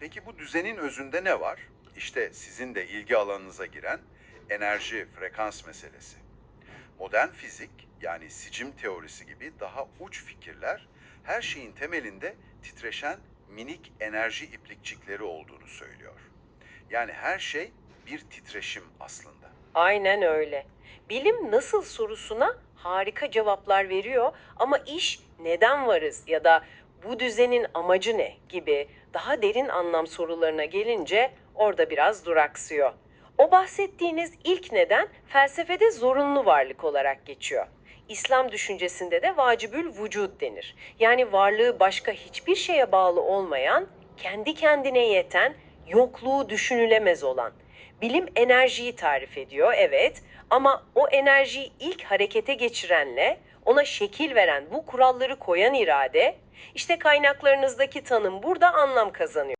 Peki bu düzenin özünde ne var? İşte sizin de ilgi alanınıza giren enerji, frekans meselesi. Modern fizik yani sicim teorisi gibi daha uç fikirler her şeyin temelinde titreşen minik enerji iplikçikleri olduğunu söylüyor. Yani her şey bir titreşim aslında. Aynen öyle. Bilim nasıl sorusuna harika cevaplar veriyor ama iş neden varız ya da bu düzenin amacı ne gibi daha derin anlam sorularına gelince orada biraz duraksıyor. O bahsettiğiniz ilk neden felsefede zorunlu varlık olarak geçiyor. İslam düşüncesinde de vacibül vücud denir. Yani varlığı başka hiçbir şeye bağlı olmayan, kendi kendine yeten, yokluğu düşünülemez olan. Bilim enerjiyi tarif ediyor evet ama o enerjiyi ilk harekete geçirenle ona şekil veren bu kuralları koyan irade işte kaynaklarınızdaki tanım burada anlam kazanıyor.